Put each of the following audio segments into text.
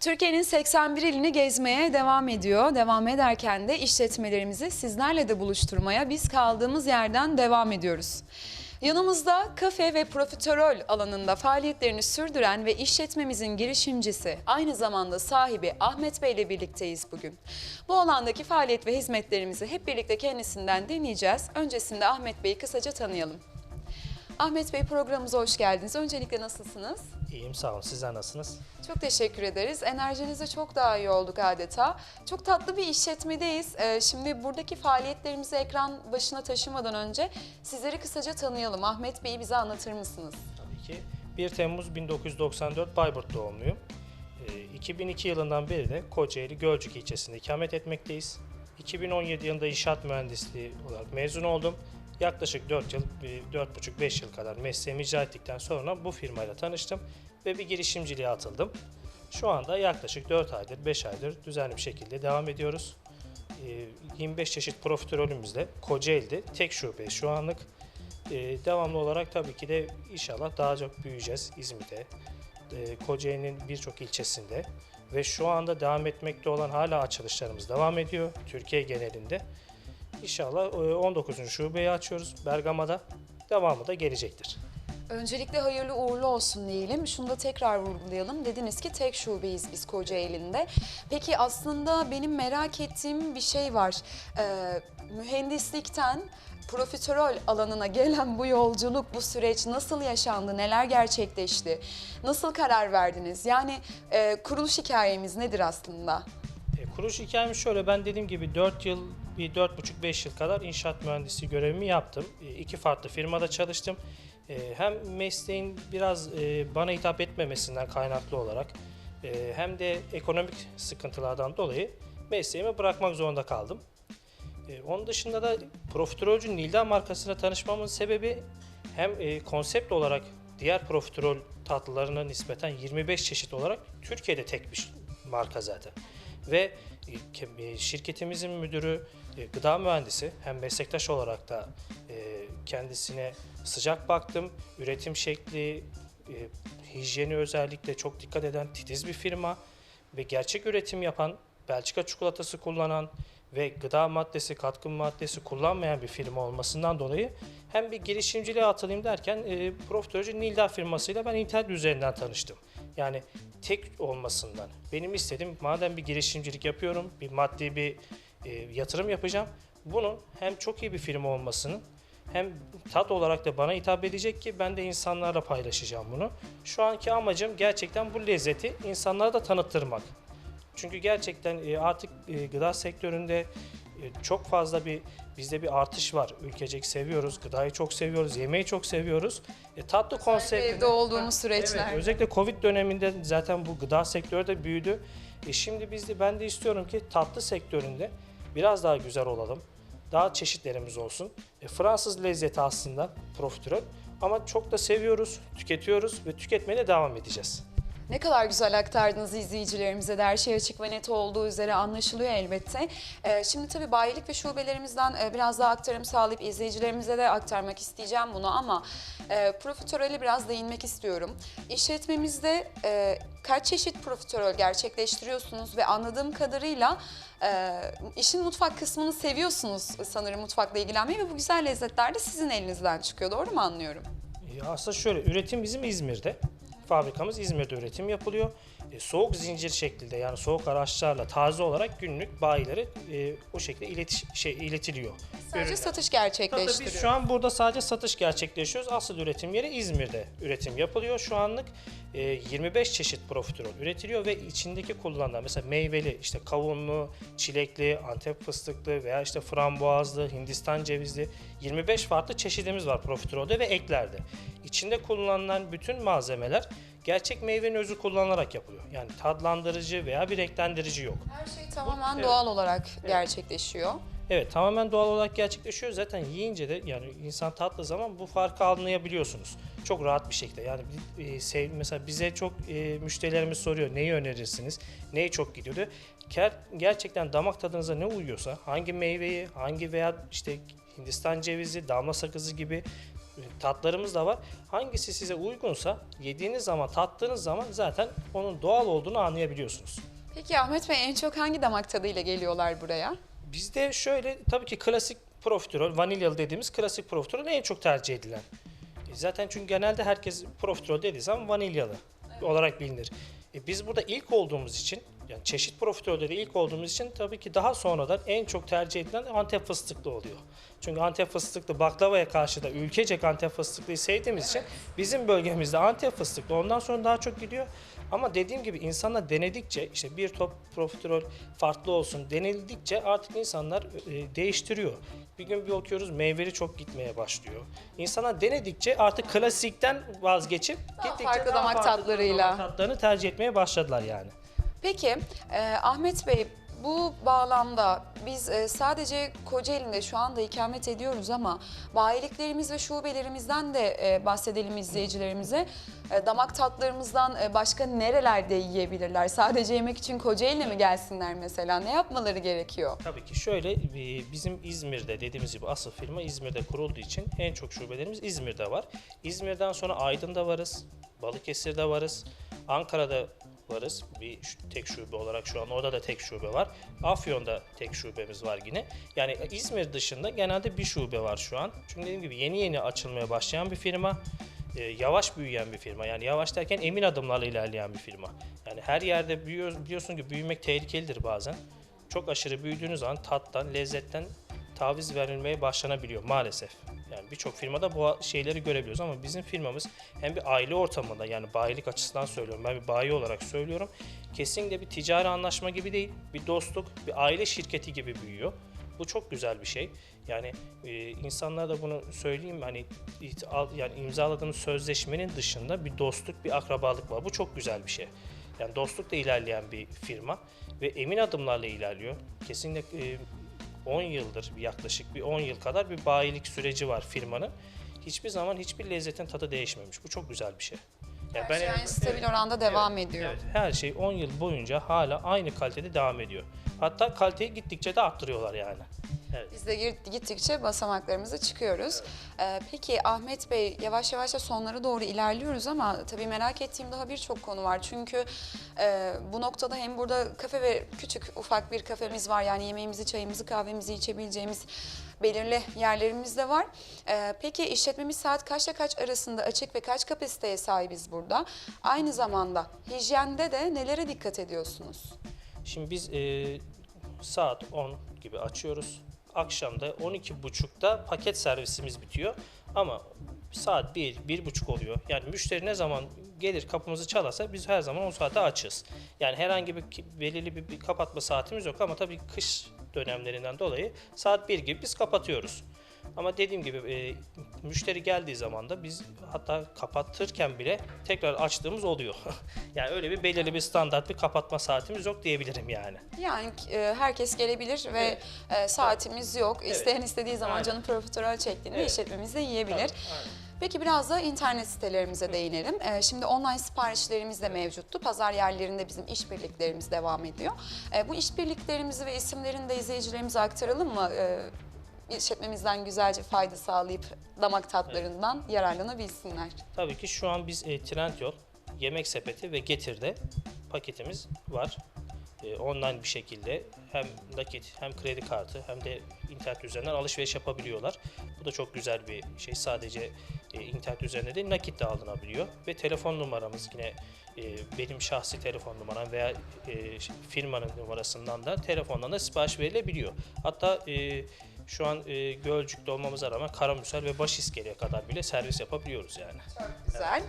Türkiye'nin 81 ilini gezmeye devam ediyor. Devam ederken de işletmelerimizi sizlerle de buluşturmaya biz kaldığımız yerden devam ediyoruz. Yanımızda kafe ve profiterol alanında faaliyetlerini sürdüren ve işletmemizin girişimcisi, aynı zamanda sahibi Ahmet Bey ile birlikteyiz bugün. Bu alandaki faaliyet ve hizmetlerimizi hep birlikte kendisinden dinleyeceğiz. Öncesinde Ahmet Bey'i kısaca tanıyalım. Ahmet Bey programımıza hoş geldiniz. Öncelikle nasılsınız? İyiyim sağ olun. Sizler nasılsınız? Çok teşekkür ederiz. Enerjinize çok daha iyi olduk adeta. Çok tatlı bir işletmedeyiz. Ee, Şimdi buradaki faaliyetlerimizi ekran başına taşımadan önce sizleri kısaca tanıyalım. Ahmet Bey'i bize anlatır mısınız? Tabii ki. 1 Temmuz 1994 Bayburt doğumluyum. Ee, 2002 yılından beri de Kocaeli Gölcük ilçesinde ikamet etmekteyiz. 2017 yılında inşaat mühendisliği olarak mezun oldum. Yaklaşık 4 yıl, 4,5-5 yıl kadar mesleğimi icra ettikten sonra bu firmayla tanıştım ve bir girişimciliğe atıldım. Şu anda yaklaşık 4 aydır, 5 aydır düzenli bir şekilde devam ediyoruz. Ee, 25 çeşit profiterolümüzle Kocaeli'de tek şube şu anlık. Ee, devamlı olarak tabii ki de inşallah daha çok büyüyeceğiz İzmir'de, e, Kocaeli'nin birçok ilçesinde ve şu anda devam etmekte olan hala açılışlarımız devam ediyor Türkiye genelinde. İnşallah e, 19. şubeyi açıyoruz Bergama'da. Devamı da gelecektir. Öncelikle hayırlı uğurlu olsun diyelim. Şunu da tekrar vurgulayalım. Dediniz ki tek şubeyiz biz Kocaeli'nde. Peki aslında benim merak ettiğim bir şey var. Ee, mühendislikten profiterol alanına gelen bu yolculuk, bu süreç nasıl yaşandı, neler gerçekleşti, nasıl karar verdiniz? Yani e, kuruluş hikayemiz nedir aslında? E, kuruluş hikayem şöyle, ben dediğim gibi 4 yıl, bir 4,5-5 yıl kadar inşaat mühendisi görevimi yaptım. E, iki farklı firmada çalıştım. E, hem mesleğin biraz e, bana hitap etmemesinden kaynaklı olarak hem de ekonomik sıkıntılardan dolayı mesleğimi bırakmak zorunda kaldım. Onun dışında da Profiterolcü Nilda markasıyla tanışmamın sebebi hem konsept olarak diğer profiterol tatlılarına nispeten 25 çeşit olarak Türkiye'de tek bir marka zaten. Ve e, e, şirketimizin müdürü e, gıda mühendisi hem meslektaş olarak da kendisine sıcak baktım. Üretim şekli, hijyeni özellikle çok dikkat eden titiz bir firma ve gerçek üretim yapan, Belçika çikolatası kullanan ve gıda maddesi, katkı maddesi kullanmayan bir firma olmasından dolayı hem bir girişimciliğe atılayım derken e, Profiterolcü Nilda firmasıyla ben internet üzerinden tanıştım. Yani tek olmasından. Benim istediğim madem bir girişimcilik yapıyorum, bir maddi bir e, yatırım yapacağım. Bunun hem çok iyi bir firma olmasının hem tat olarak da bana hitap edecek ki ben de insanlarla paylaşacağım bunu. Şu anki amacım gerçekten bu lezzeti insanlara da tanıttırmak. Çünkü gerçekten e, artık e, gıda sektöründe e, çok fazla bir bizde bir artış var. Ülkecek seviyoruz, gıdayı çok seviyoruz, yemeği çok seviyoruz. E, tatlı konsepti Evde olduğumuz süreçler. Evet, özellikle Covid döneminde zaten bu gıda sektörü de büyüdü. E şimdi biz de ben de istiyorum ki tatlı sektöründe biraz daha güzel olalım. Daha çeşitlerimiz olsun. E, Fransız lezzeti aslında profiterol ama çok da seviyoruz, tüketiyoruz ve tüketmeye de devam edeceğiz. Ne kadar güzel aktardınız izleyicilerimize de her şey açık ve net olduğu üzere anlaşılıyor elbette. Ee, şimdi tabii bayilik ve şubelerimizden e, biraz daha aktarım sağlayıp izleyicilerimize de aktarmak isteyeceğim bunu ama e, profiterole biraz değinmek istiyorum. İşletmemizde e, kaç çeşit profiterol gerçekleştiriyorsunuz ve anladığım kadarıyla e, işin mutfak kısmını seviyorsunuz sanırım mutfakla ilgilenmeyi ve bu güzel lezzetler de sizin elinizden çıkıyor. Doğru mu anlıyorum? E, Aslında şöyle, üretim bizim İzmir'de. Fabrikamız İzmir'de üretim yapılıyor. E, soğuk zincir şeklinde yani soğuk araçlarla taze olarak günlük bayilere e, o şekilde iletiş, şey, iletiliyor. Sadece ürünler. satış Tabii tabii gerçekleştiriyor. biz şu an burada sadece satış gerçekleştiriyoruz. Asıl üretim yeri İzmir'de üretim yapılıyor. Şu anlık e, 25 çeşit profiterol üretiliyor ve içindeki kullanılan mesela meyveli, işte kavunlu, çilekli, antep fıstıklı veya işte frambuazlı, hindistan cevizli 25 farklı çeşidimiz var profiterolde ve eklerde. İçinde kullanılan bütün malzemeler gerçek meyvenin özü kullanılarak yapılıyor. Yani tadlandırıcı veya bir renklendirici yok. Her şey tamamen evet. doğal olarak gerçekleşiyor. Evet tamamen doğal olarak gerçekleşiyor. Zaten yiyince de yani insan tatlı zaman bu farkı anlayabiliyorsunuz. Çok rahat bir şekilde. Yani e, sev, mesela bize çok e, müşterilerimiz soruyor neyi önerirsiniz? Neyi çok gidiyor diyor. Ger- gerçekten damak tadınıza ne uyuyorsa hangi meyveyi hangi veya işte Hindistan cevizi, damla sakızı gibi tatlarımız da var. Hangisi size uygunsa yediğiniz zaman, tattığınız zaman zaten onun doğal olduğunu anlayabiliyorsunuz. Peki Ahmet Bey en çok hangi damak tadıyla geliyorlar buraya? Bizde şöyle tabii ki klasik profiterol, vanilyalı dediğimiz klasik profiterol en çok tercih edilen. E, Zaten çünkü genelde herkes profiterol dediği zaman vanilyalı olarak bilinir. E, biz burada ilk olduğumuz için yani çeşit profiterolde de ilk olduğumuz için tabii ki daha sonradan en çok tercih edilen Antep fıstıklı oluyor. Çünkü Antep fıstıklı baklavaya karşı da ülkecek Antep fıstıklıyı sevdiğimiz için bizim bölgemizde Antep fıstıklı ondan sonra daha çok gidiyor. Ama dediğim gibi insanlar denedikçe işte bir top profiterol farklı olsun denildikçe artık insanlar e, değiştiriyor. Bir gün bir bakıyoruz meyveli çok gitmeye başlıyor. İnsanlar denedikçe artık klasikten vazgeçip Daha gittikçe farklı daha damak farklı tatlarıyla. damak tatlarını tercih etmeye başladılar yani. Peki e, Ahmet Bey bu bağlamda biz e, sadece Kocaeli'nde şu anda ikamet ediyoruz ama bayiliklerimiz ve şubelerimizden de e, bahsedelim izleyicilerimize. E, damak tatlarımızdan e, başka nerelerde yiyebilirler? Sadece yemek için Kocaeli'ne mi gelsinler mesela? Ne yapmaları gerekiyor? Tabii ki şöyle e, bizim İzmir'de dediğimiz gibi asıl firma İzmir'de kurulduğu için en çok şubelerimiz İzmir'de var. İzmir'den sonra Aydın'da varız, Balıkesir'de varız, Ankara'da varız. Bir tek şube olarak şu an orada da tek şube var. Afyon'da tek şubemiz var yine. Yani İzmir dışında genelde bir şube var şu an. Çünkü dediğim gibi yeni yeni açılmaya başlayan bir firma. E, yavaş büyüyen bir firma. Yani yavaş derken emin adımlarla ilerleyen bir firma. Yani her yerde büyüyor, biliyorsun ki büyümek tehlikelidir bazen çok aşırı büyüdüğünüz zaman tattan, lezzetten taviz verilmeye başlanabiliyor maalesef. Yani birçok firmada bu şeyleri görebiliyoruz ama bizim firmamız hem bir aile ortamında yani bayilik açısından söylüyorum ben bir bayi olarak söylüyorum. Kesinlikle bir ticari anlaşma gibi değil, bir dostluk, bir aile şirketi gibi büyüyor. Bu çok güzel bir şey. Yani e, insanlara da bunu söyleyeyim hani yani imzaladığımız sözleşmenin dışında bir dostluk, bir akrabalık var. Bu çok güzel bir şey. Yani dostlukla ilerleyen bir firma ve emin adımlarla ilerliyor. Kesinlikle e, 10 yıldır yaklaşık bir 10 yıl kadar bir bayilik süreci var firmanın. Hiçbir zaman hiçbir lezzetin tadı değişmemiş. Bu çok güzel bir şey. Yani Her şey aynı stabil oranda devam ediyor. Evet, her şey 10 yıl boyunca hala aynı kalitede devam ediyor. Hatta kaliteyi gittikçe de arttırıyorlar yani. Evet. Biz de gir- gittikçe basamaklarımıza çıkıyoruz. Ee, peki Ahmet Bey yavaş yavaş da sonlara doğru ilerliyoruz ama tabii merak ettiğim daha birçok konu var. Çünkü e, bu noktada hem burada kafe ve küçük ufak bir kafemiz var. Yani yemeğimizi, çayımızı, kahvemizi içebileceğimiz belirli yerlerimiz de var. Ee, peki işletmemiz saat kaçla kaç arasında açık ve kaç kapasiteye sahibiz burada? Aynı zamanda hijyende de nelere dikkat ediyorsunuz? Şimdi biz e, saat 10 gibi açıyoruz. Akşamda 12.30'da paket servisimiz bitiyor. Ama saat 1, 1.30 oluyor. Yani müşteri ne zaman gelir kapımızı çalarsa biz her zaman o saate açız. Yani herhangi bir belirli bir, bir kapatma saatimiz yok ama tabii kış dönemlerinden dolayı saat 1 gibi biz kapatıyoruz. Ama dediğim gibi e, müşteri geldiği zaman da biz hatta kapatırken bile tekrar açtığımız oluyor. yani öyle bir belirli bir standart bir kapatma saatimiz yok diyebilirim yani. Yani e, herkes gelebilir ve e, saatimiz yok. İsteyen istediği zaman Aynen. canı profiterol çektiğinde Evet. işletmemizde yiyebilir. Aynen. Peki biraz da internet sitelerimize değinelim. E, şimdi online siparişlerimiz de mevcuttu. Pazar yerlerinde bizim işbirliklerimiz devam ediyor. E, bu işbirliklerimizi ve isimlerini de izleyicilerimize aktaralım mı? E, işletmemizden güzelce fayda sağlayıp damak tatlarından yararlanabilsinler. Tabii ki şu an biz e, Trendyol, Yemek Sepeti ve Getir'de paketimiz var. E, online bir şekilde hem nakit hem kredi kartı hem de internet üzerinden alışveriş yapabiliyorlar. Bu da çok güzel bir şey. Sadece e, internet üzerinde değil nakit de alınabiliyor. Ve telefon numaramız yine e, benim şahsi telefon numaram veya e, firmanın numarasından da telefondan da sipariş verilebiliyor. Hatta e, şu an e, Gölcük'te olmamıza rağmen Karamürsel ve Başiskele'ye kadar bile servis yapabiliyoruz yani. Güzel.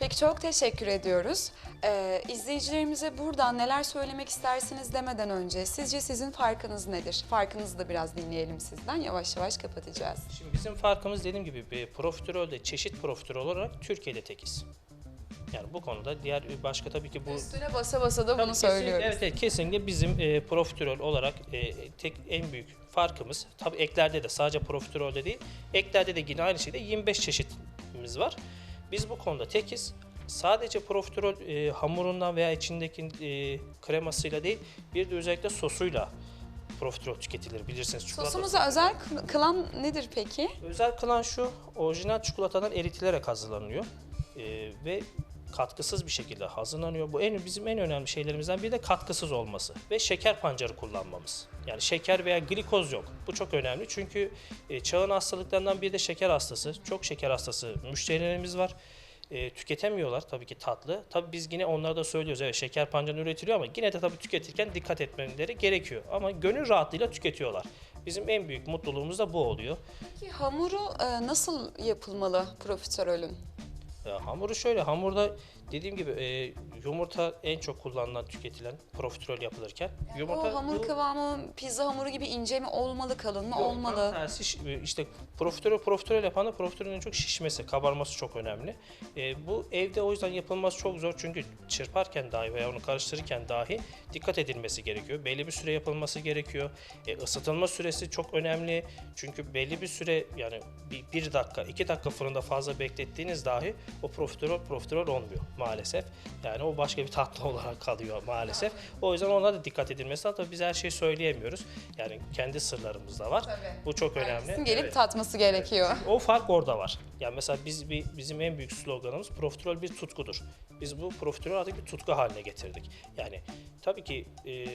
Peki çok teşekkür ediyoruz. Ee, izleyicilerimize buradan neler söylemek istersiniz demeden önce sizce sizin farkınız nedir? Farkınızı da biraz dinleyelim sizden. Yavaş yavaş kapatacağız. Şimdi bizim farkımız dediğim gibi bir profiterolde çeşit profiterol olarak Türkiye'de tekiz. Yani bu konuda diğer başka tabii ki bu Üstüne basa basa da bunu kesinlikle, söylüyoruz. Evet, evet kesinlikle bizim e, profiterol olarak e, tek en büyük farkımız tabii eklerde de sadece profiterolde değil eklerde de yine aynı şekilde 25 çeşitimiz var. Biz bu konuda tekiz. Sadece profiterol e, hamurundan veya içindeki e, kremasıyla değil bir de özellikle sosuyla profiterol tüketilir bilirsiniz. Çikolata- Sosumuzu özel kı- kılan nedir peki? Özel kılan şu, orijinal çikolatadan eritilerek hazırlanıyor Ee, ve katkısız bir şekilde hazırlanıyor. Bu en bizim en önemli şeylerimizden biri de katkısız olması ve şeker pancarı kullanmamız. Yani şeker veya glikoz yok. Bu çok önemli çünkü e, çağın hastalıklarından biri de şeker hastası. Çok şeker hastası müşterilerimiz var. E, tüketemiyorlar tabii ki tatlı. Tabii biz yine onlara da söylüyoruz. Evet şeker pancarı üretiliyor ama yine de tabii tüketirken dikkat etmeleri gerekiyor. Ama gönül rahatlığıyla tüketiyorlar. Bizim en büyük mutluluğumuz da bu oluyor. Peki hamuru e, nasıl yapılmalı profiterolün? Ya hamuru şöyle, hamurda dediğim gibi e, yumurta en çok kullanılan, tüketilen profiterol yapılırken. Yumurta o hamur bu- kıvamı pizza hamuru gibi ince mi olmalı, kalın mı Yok, olmalı? tersi e, işte profiterol profiterol yapan da profiterolün çok şişmesi, kabarması çok önemli. E, bu evde o yüzden yapılması çok zor çünkü çırparken dahi veya onu karıştırırken dahi dikkat edilmesi gerekiyor. Belli bir süre yapılması gerekiyor. E, ısıtılma süresi çok önemli çünkü belli bir süre yani bir, bir dakika, iki dakika fırında fazla beklettiğiniz dahi o profiterol profiterol olmuyor maalesef. Yani o başka bir tatlı olarak kalıyor maalesef. O yüzden ona da dikkat edilmesi lazım. Tabii biz her şeyi söyleyemiyoruz. Yani kendi sırlarımız da var. Tabii. Bu çok önemli. Herkesin gelip Evet. tatması gerekiyor. O fark orada var. Yani mesela biz bir, bizim en büyük sloganımız profiterol bir tutkudur. Biz bu profiterol artık bir tutku haline getirdik. Yani tabii ki e,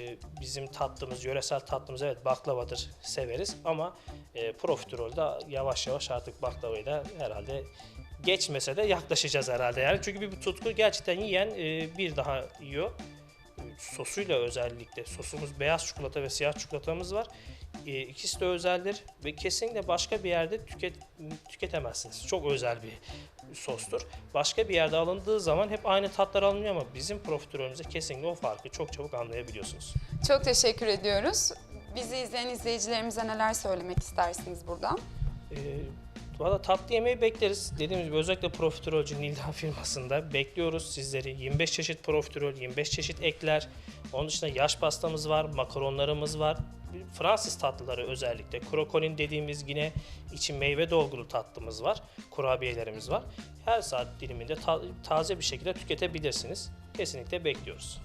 bizim tatlımız, yöresel tatlımız evet baklavadır, severiz ama e, profiterol da yavaş yavaş artık baklavayı da herhalde geçmese de yaklaşacağız herhalde yani. Çünkü bir, tutku gerçekten yiyen e, bir daha yiyor. Sosuyla özellikle sosumuz beyaz çikolata ve siyah çikolatamız var. E, ikisi de özeldir ve kesinlikle başka bir yerde tüket, tüketemezsiniz. Çok özel bir sostur. Başka bir yerde alındığı zaman hep aynı tatlar alınıyor ama bizim profiterolümüzde kesinlikle o farkı çok çabuk anlayabiliyorsunuz. Çok teşekkür ediyoruz. Bizi izleyen izleyicilerimize neler söylemek istersiniz buradan? E, Valla tatlı yemeği bekleriz. Dediğimiz gibi özellikle profiterolcü Nilda firmasında bekliyoruz sizleri. 25 çeşit profiterol, 25 çeşit ekler. Onun dışında yaş pastamız var, makaronlarımız var. Fransız tatlıları özellikle. Krokolin dediğimiz yine içi meyve dolgulu tatlımız var. Kurabiyelerimiz var. Her saat diliminde ta- taze bir şekilde tüketebilirsiniz. Kesinlikle bekliyoruz.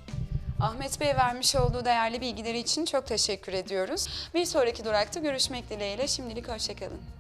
Ahmet Bey vermiş olduğu değerli bilgileri için çok teşekkür ediyoruz. Bir sonraki durakta görüşmek dileğiyle şimdilik hoşçakalın.